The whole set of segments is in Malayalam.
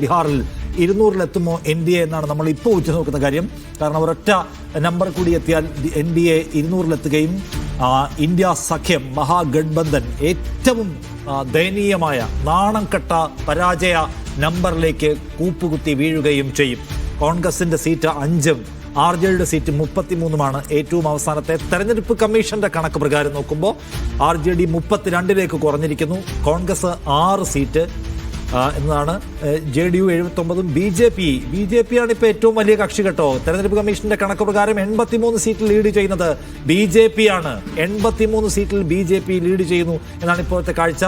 ബീഹാറിൽ ഇരുന്നൂറിലെത്തുമോ എൻ ഡി എ എന്നാണ് നമ്മൾ ഇപ്പോൾ ഉറ്റുനോക്കുന്ന കാര്യം. കാരണം ഒരൊറ്റ നമ്പർ കൂടി എത്തിയാൽ എൻ ഡി എ ഇരുന്നൂറിലെത്തുകയും ഇന്ത്യ സഖ്യം മഹാഗഡ്ബന്ധൻ ഏറ്റവും ദയനീയമായ നാണം കെട്ട പരാജയ നമ്പറിലേക്ക് കൂപ്പുകുത്തി വീഴുകയും ചെയ്യും. കോൺഗ്രസിന്റെ സീറ്റ് അഞ്ചും ആർ ജെ ഡിയുടെ സീറ്റ് മുപ്പത്തിമൂന്നുമാണ്. ഏറ്റവും അവസാനത്തെ തെരഞ്ഞെടുപ്പ് കമ്മീഷന്റെ കണക്ക് പ്രകാരം നോക്കുമ്പോൾ ആർ ജെ ഡി മുപ്പത്തിരണ്ടിലേക്ക് കുറഞ്ഞിരിക്കുന്നു. കോൺഗ്രസ് ആറ് സീറ്റ് എന്നതാണ് J D U എഴുപത്തൊമ്പതും B J P. B J P ആണ് ഇപ്പോൾ ഏറ്റവും വലിയ കക്ഷി കേട്ടോ. തെരഞ്ഞെടുപ്പ് കമ്മീഷന്റെ കണക്ക് പ്രകാരം എൺപത്തിമൂന്ന് സീറ്റിൽ ലീഡ് ചെയ്യുന്നത് ബി ജെ പി ആണ് എൺപത്തിമൂന്ന് സീറ്റിൽ ബി ജെ പി ലീഡ് ചെയ്യുന്നു എന്നാണ് ഇപ്പോഴത്തെ കാഴ്ച.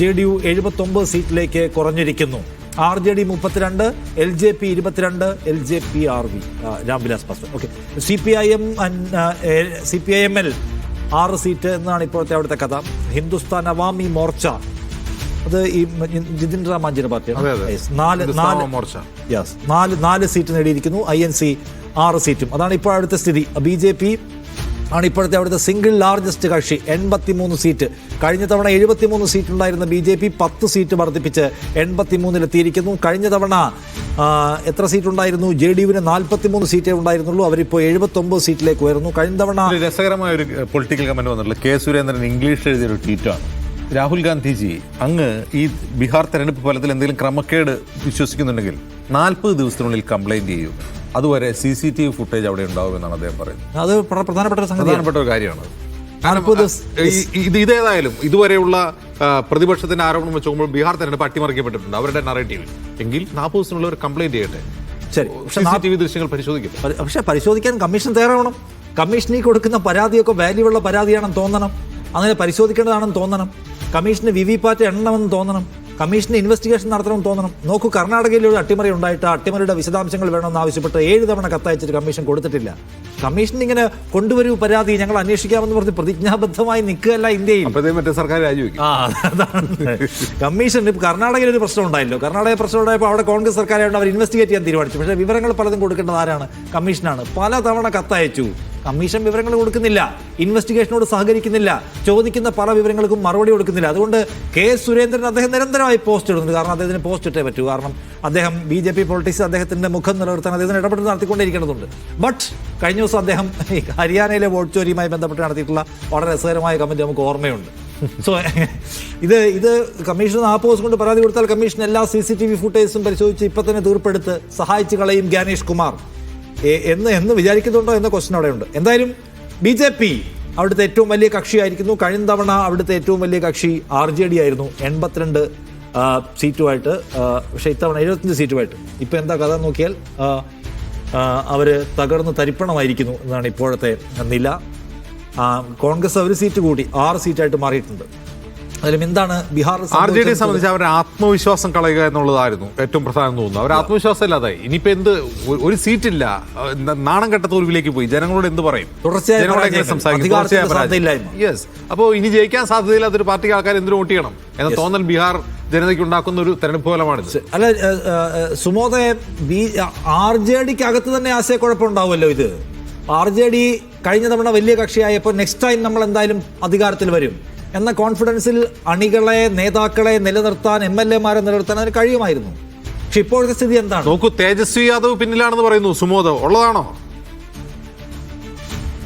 ജെ ഡി യു എഴുപത്തൊമ്പത് സീറ്റിലേക്ക് കുറഞ്ഞിരിക്കുന്നു. ആർ ജെ ഡി മുപ്പത്തിരണ്ട് എൽ ജെ പി ഇരുപത്തിരണ്ട് L J P R V. Ramvilas Paswan okay. C P I M C P I M L ആറ് സീറ്റ് എന്നാണ് ഇപ്പോഴത്തെ അവിടുത്തെ കഥ. ഹിന്ദുസ്ഥാൻ അവാമി മോർച്ച. അത് ഈ ജിതിൻ റാം മാഞ്ചിയുടെ പാർട്ടിയാണ്. നാല് നാല് യെസ് നാല് നാല് സീറ്റ് നേടിയിരിക്കുന്നു. ഐ എൻ സി ആറ് സീറ്റും. അതാണ് ഇപ്പോൾ അവിടുത്തെ സ്ഥിതി. ബി ജെ പി ആണ് ഇപ്പോഴത്തെ അവിടുത്തെ സിംഗിൾ ലാർജസ്റ്റ് കക്ഷി. എൺപത്തിമൂന്ന് സീറ്റ്. കഴിഞ്ഞ തവണ എഴുപത്തിമൂന്ന് സീറ്റ് ഉണ്ടായിരുന്ന ബി ജെ പി പത്ത് സീറ്റ് വർദ്ധിപ്പിച്ച് എൺപത്തിമൂന്നിലെത്തിയിരിക്കുന്നു. കഴിഞ്ഞ തവണ എത്ര സീറ്റ് ഉണ്ടായിരുന്നു ജെ ഡി യുവിന് നാൽപ്പത്തിമൂന്ന് സീറ്റേ ഉണ്ടായിരുന്നുള്ളൂ. അവരിപ്പോൾ എഴുപത്തൊമ്പത് സീറ്റിലേക്ക് ഉയർന്നു. കഴിഞ്ഞ തവണ രസകരമായ ഒരു പൊളിറ്റിക്കൽ കമന്റ് വന്നിട്ടുള്ള കെ സുരേന്ദ്രൻ ഇംഗ്ലീഷ് എഴുതിയ ഒരു ട്വീറ്റാണ് രാഹുൽ ഗാന്ധിജി അങ്ങ് ഈ ബീഹാർ തെരഞ്ഞെടുപ്പ് ഫലത്തിൽ എന്തെങ്കിലും ക്രമക്കേട് വിശ്വസിക്കുന്നുണ്ടെങ്കിൽ നാൽപ്പത് ദിവസത്തിനുള്ളിൽ കംപ്ലൈന്റ് ചെയ്യും. അതുവരെ C C T V footage അവിടെ ഉണ്ടാവുമെന്നാണ് അദ്ദേഹം പറയുന്നത്. അത് പ്രധാനപ്പെട്ട ഒരു പ്രധാനപ്പെട്ട ഒരു കാര്യമാണ്. ഇത് ഇതേതായാലും ഇതുവരെയുള്ള പ്രതിപക്ഷത്തിന്റെ ആരോപണം വെച്ച് നോക്കുമ്പോൾ ബീഹാർ തെരഞ്ഞെടുപ്പ് അട്ടിമറിക്കപ്പെട്ടിട്ടുണ്ട്. അവരുടെ നറേറ്റീവിൽ എങ്കിൽ നാൽപ്പത് ദിവസത്തിനുള്ള ഒരു കംപ്ലൈന്റ് ചെയ്യട്ടെ? ശരി. പക്ഷെ സി സി ടി വി ദൃശ്യങ്ങൾ പരിശോധിക്കും പരി- പക്ഷെ പരിശോധിക്കാൻ കമ്മീഷൻ തയ്യാറാവണം. കമ്മീഷനിൽ കൊടുക്കുന്ന പരാതിയൊക്കെ വാല്യൂ ഉള്ള പരാതിയാണെന്ന് തോന്നണം. അങ്ങനെ പരിശോധിക്കേണ്ടതാണെന്ന് തോന്നണം. കമ്മീഷന് വി വി പാറ്റ് എണ്ണമെന്ന് തോന്നണം. കമ്മീഷന് ഇൻവെസ്റ്റിഗേഷൻ നടത്തണമെന്ന് തോന്നണം. നോക്കൂ കർണാടകയിൽ ഒരു അട്ടിമറി ഉണ്ടായിട്ട് അട്ടിമറിയുടെ വിശദാംശങ്ങൾ വേണമെന്ന് ആവശ്യപ്പെട്ട് ഏഴ് തവണ കത്തയച്ചിട്ട് കമ്മീഷൻ കൊടുത്തിട്ടില്ല. കമ്മീഷൻ ഇങ്ങനെ കൊണ്ടുവരൂ പരാതി ഞങ്ങൾ അന്വേഷിക്കാമെന്ന് പറഞ്ഞ് പ്രതിജ്ഞാബദ്ധമായി നിൽക്കുകയല്ല ഇന്ത്യയിൽ. മറ്റേ സർക്കാർ രാജിവെക്കും. ആ അതാണ്. കമ്മീഷൻ ഇപ്പൊ കർണാടകയിൽ ഒരു പ്രശ്നം ഉണ്ടായല്ലോ. കർണാടക പ്രശ്നം ഉണ്ടായപ്പോൾ അവിടെ കോൺഗ്രസ് സർക്കാരായിട്ട് അവർ ഇൻവെസ്റ്റിഗേറ്റ് ചെയ്യാൻ തീരുമാനിച്ചു. പക്ഷേ വിവരങ്ങൾ പലതും കൊടുക്കേണ്ടത് ആരാണ്? കമ്മീഷനാണ്. പല തവണ കത്തയച്ചു. കമ്മീഷൻ വിവരങ്ങൾ കൊടുക്കുന്നില്ല. ഇൻവെസ്റ്റിഗേഷനോട് സഹകരിക്കുന്നില്ല. ചോദിക്കുന്ന പല വിവരങ്ങൾക്കും മറുപടി കൊടുക്കുന്നില്ല. അതുകൊണ്ട് കെ സുരേന്ദ്രൻ അദ്ദേഹം നിരന്തരമായി പോസ്റ്റ് ഇടുന്നുണ്ട്. കാരണം അദ്ദേഹത്തിന് പോസ്റ്റ് ഇട്ടേ പറ്റൂ. കാരണം അദ്ദേഹം ബി ജെ പി പൊളിറ്റിക്സ് അദ്ദേഹത്തിന്റെ മുഖം നിലനിർത്താൻ അദ്ദേഹത്തിന് ഇടപെട്ട് നടത്തിക്കൊണ്ടിരിക്കേണ്ടതുണ്ട് ബട്ട് കഴിഞ്ഞ ദിവസം അദ്ദേഹം ഹരിയാനയിലെ വോട്ട് ചോരിയുമായി ബന്ധപ്പെട്ട് നടത്തിയിട്ടുള്ള വളരെ രസകരമായ കമന്റ് നമുക്ക് ഓർമ്മയുണ്ട്. സോ ഇത് ഇത് കമ്മീഷൻ ആ ദിവസം കൊണ്ട് പരാതി കൊടുത്താൽ കമ്മീഷൻ എല്ലാ സി സി ടി വി ഫുട്ടേജും പരിശോധിച്ച് ഇപ്പൊ തന്നെ തീർപ്പെടുത്ത് സഹായിച്ചു കളയും ഗ്യാനേഷ് കുമാർ. എന്ന് എന്ന് വിചാരിക്കുന്നുണ്ടോ എന്ന ക്വസ്റ്റൻ അവിടെയുണ്ട്. എന്തായാലും ബി ജെ പി അവിടുത്തെ ഏറ്റവും വലിയ കക്ഷിയായിരിക്കുന്നു. കഴിഞ്ഞ തവണ അവിടുത്തെ ഏറ്റവും വലിയ കക്ഷി ആർ ജെ ഡി ആയിരുന്നു. എൺപത്തിരണ്ട് സീറ്റുമായിട്ട് പക്ഷേ ഇത്തവണ എഴുപത്തഞ്ച് സീറ്റുമായിട്ട്. ഇപ്പോൾ എന്താ കഥ നോക്കിയാൽ അവർ തകർന്ന് തരിപ്പണമായിരിക്കുന്നു എന്നാണ് ഇപ്പോഴത്തെ നില. കോൺഗ്രസ് ഒരു സീറ്റ് കൂടി ആറ് സീറ്റായിട്ട് മാറിയിട്ടുണ്ട്. അതിലും എന്താണ് ബീഹാർ ആർ ജെ ഡി സംബന്ധിച്ച് അവരുടെ ആത്മവിശ്വാസം കളയുക എന്നുള്ളതായിരുന്നു ഏറ്റവും പ്രധാനം തോന്നുന്നു. അവർ ആത്മവിശ്വാസം ഇല്ലാതായി ഇനിയിപ്പോ എന്ത് ഒരു സീറ്റില്ല. നാണം കെട്ട തോൽവിലേക്ക് പോയി. ജനങ്ങളോട് എന്ത് പറയും. യെസ് അപ്പോൾ ഇനി ജയിക്കാൻ സാധ്യതയില്ലാത്തൊരു പാർട്ടി ആൾക്കാർ എന്തിനു വോട്ട് ചെയ്യണം? എന്ന തോന്നൽ ബീഹാർ ജനതയ്ക്ക് ഉണ്ടാക്കുന്ന ഒരു തെരഞ്ഞെടുപ്പ് ഫലമാണിത്. അല്ല ഏ, ഏ, ഏ, സുമോദെ ബി ആർ ജെ ഡിക്ക് അകത്ത് തന്നെ ആശയക്കുഴപ്പം ഉണ്ടാവുമല്ലോ ഇത്. ആർ ജെ ഡി കഴിഞ്ഞ തവണ വലിയ കക്ഷിയായപ്പോൾ നെക്സ്റ്റ് ടൈം നമ്മൾ എന്തായാലും അധികാരത്തിൽ വരും. എന്ന കോൺഫിഡൻസിൽ അണികളെ നേതാക്കളെ നിലനിർത്താൻ എം എൽ എമാരെ നിലനിർത്താൻ അതിന് കഴിയുമായിരുന്നു. പക്ഷെ ഇപ്പോഴത്തെ സ്ഥിതി എന്താണ്? നോക്കൂ തേജസ്വി യാദവ് പിന്നിലാണെന്ന് പറയുന്നു സുമോദവ്. ഉള്ളതാണോ?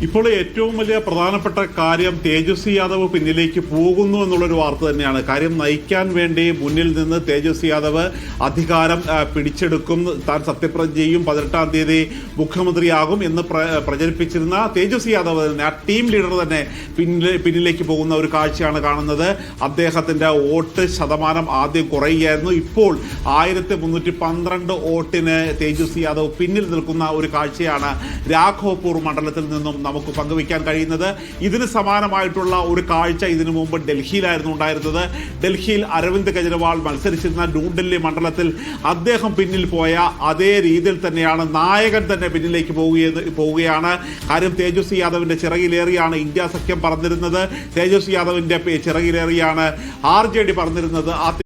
ഇപ്പോൾ ഏറ്റവും വലിയ പ്രധാനപ്പെട്ട കാര്യം തേജസ്വി യാദവ് പിന്നിലേക്ക് പോകുന്നു എന്നുള്ളൊരു വാർത്ത തന്നെയാണ്. കാര്യം നയിക്കാൻ വേണ്ടി മുന്നിൽ നിന്ന് തേജസ്വി യാദവ് അധികാരം പിടിച്ചെടുക്കും. താൻ സത്യപ്രതിജ്ഞ ചെയ്യും പതിനെട്ടാം തീയതി മുഖ്യമന്ത്രിയാകും എന്ന് പ്ര- പ്രചരിപ്പിച്ചിരുന്ന തേജസ്വി യാദവ് തന്നെ ആ ടീം ലീഡർ തന്നെ പിന്നിലെ പിന്നിലേക്ക് പോകുന്ന ഒരു കാഴ്ചയാണ് കാണുന്നത്. അദ്ദേഹത്തിന്റെ വോട്ട് ശതമാനം ആദ്യം കുറയുകയായിരുന്നു. ഇപ്പോൾ ആയിരത്തി മുന്നൂറ്റി പന്ത്രണ്ട് വോട്ടിന് തേജസ്വി യാദവ് പിന്നിൽ നിൽക്കുന്ന ഒരു കാഴ്ചയാണ് രാഘവപൂർ മണ്ഡലത്തിൽ നിന്നും നമുക്ക് പങ്കുവയ്ക്കാൻ കഴിയുന്നത്. ഇതിന് സമാനമായിട്ടുള്ള ഒരു കാഴ്ച ഇതിനു മുമ്പ് ഡൽഹിയിലായിരുന്നു ഉണ്ടായിരുന്നത്. ഡൽഹിയിൽ അരവിന്ദ് കെജ്രിവാൾ മത്സരിച്ചിരുന്ന ന്യൂഡൽഹി മണ്ഡലത്തിൽ അദ്ദേഹം പിന്നിൽ പോയ അതേ രീതിയിൽ തന്നെയാണ് നായകൻ തന്നെ പിന്നിലേക്ക് പോവുകയെന്ന് പോവുകയാണ്. കാര്യം തേജസ്വി യാദവിന്റെ ചിറകിലേറിയാണ് ഇന്ത്യ സഖ്യം പറഞ്ഞിരുന്നത് തേജസ്വി യാദവിന്റെ പേ- ചിറകിലേറിയാണ് ആർ ജെ ഡി പറഞ്ഞിരുന്നത് ആ